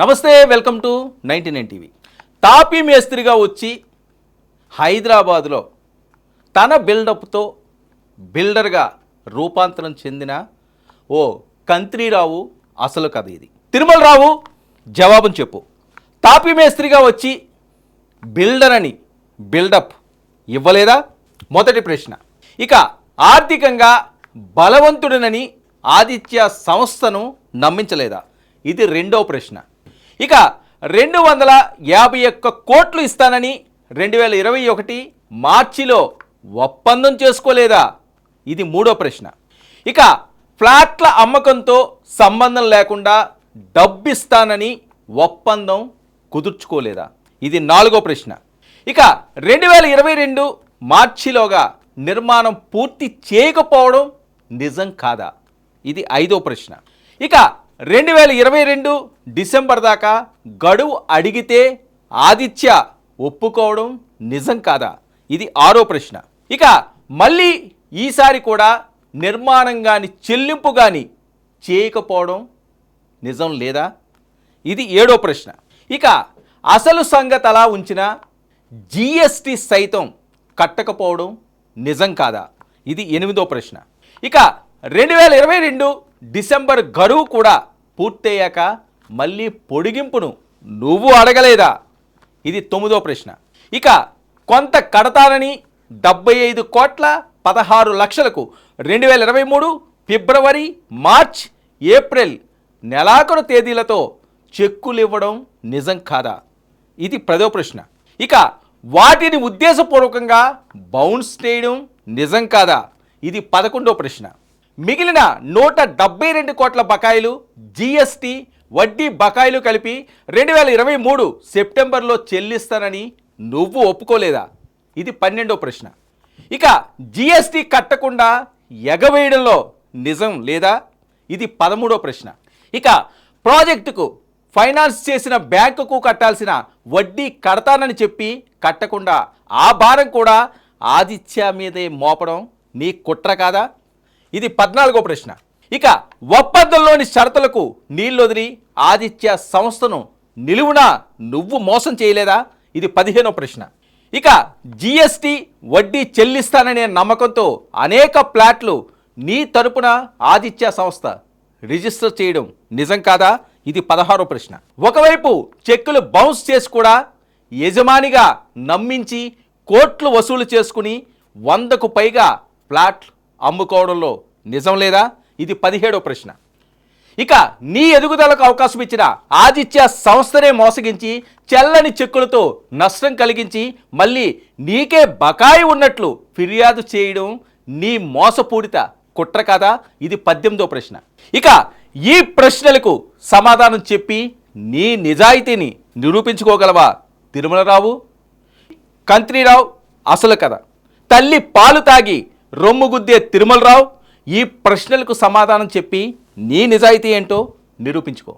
నమస్తే welcome to ninety nine TV. తాపీ మేస్త్రిగా వచ్చి హైదరాబాదులో తన బిల్డప్తో బిల్డర్గా రూపాంతరం చెందిన ఓ కంత్రీరావు అసలు కథ ఇది. తిరుమలరావు జవాబుని చెప్పు. తాపీ మేస్త్రిగా వచ్చి బిల్డర్ అని బిల్డప్ ఇవ్వలేదా? మొదటి ప్రశ్న. ఇక ఆర్థికంగా బలవంతుడినని ఆదిత్య సంస్థను నమ్మించలేదా? ఇది రెండో ప్రశ్న. ఇక రెండు వందల యాభై ఒక్క కోట్లు ఇస్తానని రెండు వేల ఇరవై ఒకటి మార్చిలో ఒప్పందం చేసుకోలేదా? ఇది మూడో ప్రశ్న. ఇక ఫ్లాట్ల అమ్మకంతో సంబంధం లేకుండా డబ్బిస్తానని ఒప్పందం కుదుర్చుకోలేదా? ఇది నాలుగో ప్రశ్న. ఇక రెండు వేల ఇరవై రెండు మార్చిలోగా నిర్మాణం పూర్తి చేయకపోవడం నిజం కాదా? ఇది ఐదో ప్రశ్న. ఇక రెండు వేల ఇరవై రెండు డిసెంబర్ దాకా గడువు అడిగితే ఆదిత్య ఒప్పుకోవడం నిజం కాదా? ఇది ఆరో ప్రశ్న. ఇక మళ్ళీ ఈసారి కూడా నిర్మాణం కానీ చెల్లింపు కానీ చేయకపోవడం నిజం లేదా? ఇది ఏడో ప్రశ్న. ఇక అసలు సంగతి అలా ఉంచిన జిఎస్టి సైతం కట్టకపోవడం నిజం కాదా? ఇది ఎనిమిదో ప్రశ్న. ఇక రెండు వేల ఇరవై రెండు డిసెంబర్ గడువు కూడా పూర్తయ్యాక మళ్ళీ పొడిగింపును నువ్వు అడగలేదా? ఇది తొమ్మిదో ప్రశ్న. ఇక కొంత కడతానని డెబ్బై ఐదు కోట్ల పదహారు లక్షలకు రెండు వేల ఇరవై మూడు ఫిబ్రవరి మార్చ్ ఏప్రిల్ నెలాఖరు తేదీలతో చెక్కులు ఇవ్వడం నిజం కాదా? ఇది పదో ప్రశ్న. ఇక వాటిని ఉద్దేశపూర్వకంగా బౌన్స్ చేయడం నిజం కాదా? ఇది పదకొండో ప్రశ్న. మిగిలిన నూట డెబ్బై రెండు కోట్ల బకాయిలు జిఎస్టి వడ్డీ బకాయిలు కలిపి రెండు వేల ఇరవై మూడు సెప్టెంబర్లో చెల్లిస్తానని నువ్వు ఒప్పుకోలేదా? ఇది పన్నెండో ప్రశ్న. ఇక జిఎస్టి కట్టకుండా ఎగవేయడంలో నిజం లేదా? ఇది పదమూడో ప్రశ్న. ఇక ప్రాజెక్టుకు ఫైనాన్స్ చేసిన బ్యాంకుకు కట్టాల్సిన వడ్డీ కడతానని చెప్పి కట్టకుండా ఆ భారం కూడా ఆదిత్య మీదే మోపడం నీ కుట్ర కాదా? ఇది పద్నాలుగో ప్రశ్న. ఇక ఒప్పందంలోని షరతులకు నీళ్ళొదిలి ఆదిత్య సంస్థను నిలువునా నువ్వు మోసం చేయలేదా? ఇది పదిహేనో ప్రశ్న. ఇక జిఎస్టి వడ్డీ చెల్లిస్తాననే నమ్మకంతో అనేక ప్లాట్లు నీ తరపున ఆదిత్య సంస్థ రిజిస్టర్ చేయడం నిజం కాదా? ఇది పదహారో ప్రశ్న. ఒకవైపు చెక్కులు బౌన్స్ చేసి కూడా యజమానిగా నమ్మించి కోట్లు వసూలు చేసుకుని వందకు పైగా ప్లాట్లు అమ్ముకోవడంలో నిజం లేదా? ఇది పదిహేడో ప్రశ్న. ఇక నీ ఎదుగుదలకు అవకాశం ఇచ్చిన ఆదిత్య సంస్థనే మోసగించి చెల్లని చెక్కులతో నష్టం కలిగించి మళ్ళీ నీకే బకాయి ఉన్నట్లు ఫిర్యాదు చేయడం నీ మోసపూరిత కుట్ర కదా? ఇది పద్దెనిమిదో ప్రశ్న. ఇక ఈ ప్రశ్నలకు సమాధానం చెప్పి నీ నిజాయితీని నిరూపించుకోగలవా తిరుమలరావు? కంత్రీరావు అసలు కథ. తల్లి పాలు తాగి రొమ్ము గుద్దే తిరుమలరావు ఈ ప్రశ్నలకు సమాధానం చెప్పి నీ నిజాయితీ ఏంటో నిరూపించుకో.